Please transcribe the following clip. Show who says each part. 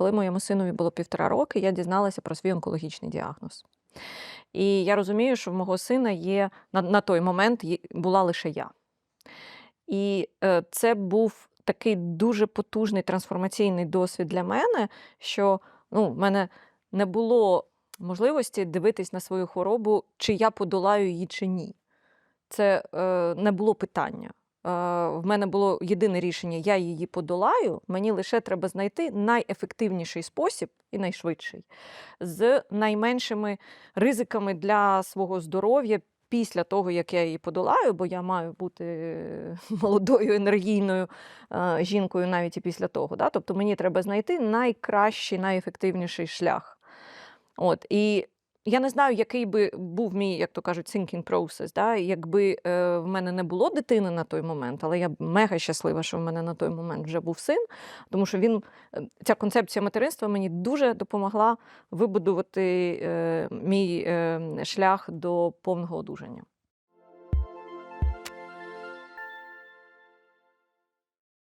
Speaker 1: коли моєму синові було півтора роки, я дізналася про свій онкологічний діагноз. І я розумію, що в мого сина є на, на той момент була лише я. І е, це був такий дуже потужний трансформаційний досвід для мене, що ну, в мене не було можливості дивитись на свою хворобу, чи я подолаю її, чи ні. Це е, не було питання. Е, в мене було єдине рішення: я її подолаю. Мені лише треба знайти найефективніший спосіб і найшвидший з найменшими ризиками для свого здоров'я після того, як я її подолаю, бо я маю бути молодою, енергійною е, жінкою навіть і після того. Да? Тобто мені треба знайти найкращий, найефективніший шлях. От, і я не знаю, який би був мій, як то кажуть, thinking process, да? якби е, в мене не було дитини на той момент, але я мега щаслива, що в мене на той момент вже був син, тому що він, е, ця концепція материнства мені дуже допомогла вибудувати е, мій е, шлях до повного одужання.